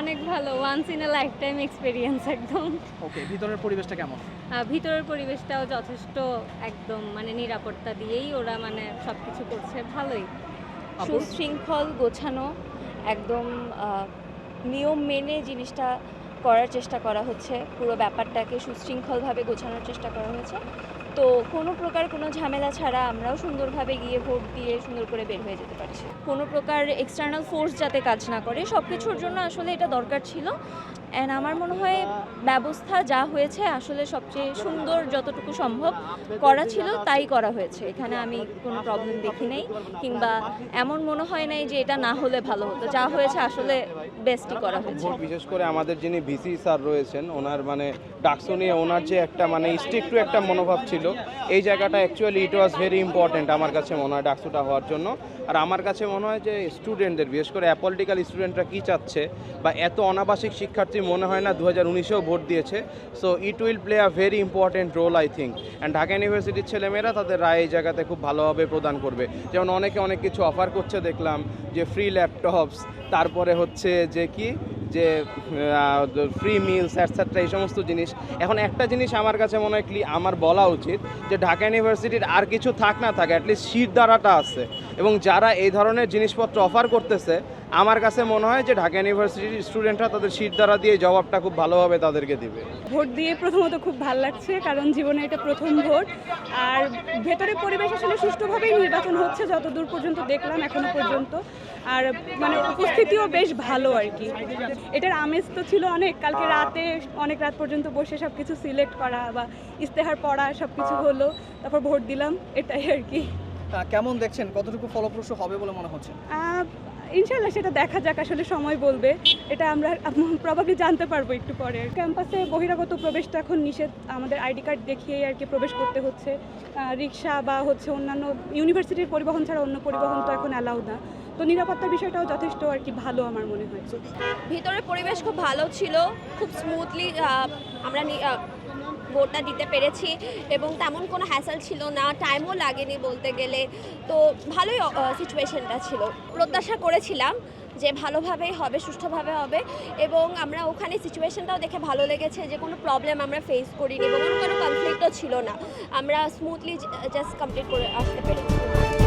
অনেক ভালো once in a lifetime experience একদম। ওকে ভিতরের পরিবেশটা কেমন? ভিতরের পরিবেশটাও যথেষ্ট একদম মানে নিরাপত্তা দিয়েই ওরা মানে সব কিছু করছে ভালোই। সুশৃঙ্খল গোছানো একদম নিয়ম মেনে জিনিসটা করার চেষ্টা করা হচ্ছে, পুরো ব্যাপারটাকে সুশৃঙ্খলভাবে গোছানোর চেষ্টা করা হয়েছে। তো কোনো প্রকার কোনো ঝামেলা ছাড়া আমরাও সুন্দরভাবে গিয়ে ভোট দিয়ে সুন্দর করে বের হয়ে যেতে পারছি। কোনো প্রকার এক্সটার্নাল ফোর্স যাতে কাজ না করে সব কিছুর জন্য আসলে এটা দরকার ছিল। অ্যান্ড আমার মনে হয় ব্যবস্থা যা হয়েছে আসলে সবচেয়ে সুন্দর যতটুকু সম্ভব করা ছিল, তাই করা হয়েছে। এখানে আমি কোনো প্রবলেম দেখি নাই, কিংবা এমন মনে হয় নাই যে এটা না হলে ভালো হতো। যা হয়েছে আসলে বেস্টই করা হয়েছে। বিশেষ করে আমাদের যিনি ভিসি স্যার রয়েছেন, ওনার মানে ডাকসু নিয়ে ওনার যে একটা মানে স্ট্রিক্ট একটা মনোভাব ছিল, এই জায়গাটা actually it was very important আমার কাছে মনে হয় ডাকসুটা হওয়ার জন্য। আর আমার কাছে মনে হয় যে স্টুডেন্টদের বিশেষ করে অ্যাপলিটিক্যাল স্টুডেন্টরা কী চাচ্ছে, বা এত অনাবাসিক শিক্ষার্থী মনে হয় না দু হাজার উনিশেও ভোট দিয়েছে। So it will play a very important role I think and Dhaka ইউনিভার্সিটির ছেলেমেয়েরা তাদের রায় এই জায়গাতে খুব ভালোভাবে প্রদান করবে। যেমন অনেকে অনেক কিছু অফার করছে, দেখলাম যে ফ্রি ল্যাপটপস তারপরে হচ্ছে যে কি? যে ফ্রি মিলস অ্যাটসেট্রা এই সমস্ত জিনিস। এখন একটা জিনিস আমার কাছে মনে হয় clear- আমার বলা উচিত যে ঢাকা ইউনিভার্সিটির আর কিছু থাক না থাকে অ্যাটলিস্ট শীত দ্বারাটা আছে। এবং যারা এই ধরনের জিনিসপত্র অফার করতেছে আমার কাছে মনে হয় যে ঢাকা ইউনিভার্সিটির স্টুডেন্টরা তাদের শীত দ্বারা দিয়ে জবাবটা খুব ভালোভাবে তাদেরকে দিবে। ভোট দিয়ে প্রথমত খুব ভালো লাগছে কারণ জীবনে এটা প্রথম ভোট। আর ভেতরে পরিবেশ আসলে সুষ্ঠুভাবেই নির্বাচন হচ্ছে যতদূর পর্যন্ত দেখলাম এখনও পর্যন্ত। আর মানে উপস্থিতিও বেশ ভালো আর কি। এটার আমেজ তো ছিল অনেক কালকে রাতে অনেক রাত পর্যন্ত বসে সব কিছু সিলেক্ট করা বা ইস্তেহার পড়া সব কিছু হলো তারপর ভোট দিলাম এটাই আর কি। কেমন দেখছেন? কতটুকু ফলপ্রসূ হবে বলে মনে হচ্ছে? ইনশাল্লাহ সেটা দেখা যাক, আসলে সময় বলবে। এটা আমরা প্রবাবলি জানতে পারব একটু পরে। ক্যাম্পাসে বহিরাগত প্রবেশটা এখন নিষেধ। আমাদের আইডি কার্ড দেখিয়েই আর কি প্রবেশ করতে হচ্ছে। রিক্সা বা হচ্ছে অন্যান্য ইউনিভার্সিটির পরিবহন ছাড়া অন্য পরিবহন তো এখন অ্যালাউ না। তো নিরাপত্তার বিষয়টাও যথেষ্ট আর কি ভালো আমার মনে হয়। ভিতরের পরিবেশ খুব ভালো ছিল। খুব স্মুথলি আমরা ভোটটা দিতে পেরেছি এবং তেমন কোনো হ্যাসেল ছিল না টাইমও লাগেনি বলতে গেলে। তো ভালোই সিচুয়েশনটা ছিল। প্রত্যাশা করেছিলাম যে ভালোভাবেই হবে, সুষ্ঠুভাবে হবে এবং আমরা ওখানে সিচুয়েশনটাও দেখে ভালো লেগেছে যে কোনো প্রবলেম আমরা ফেস করিনি এবং কোনো কোনো কনফ্লিক্টও ছিল না। আমরা স্মুথলি জাস্ট কমপ্লিট করে আসতে পেরেছি।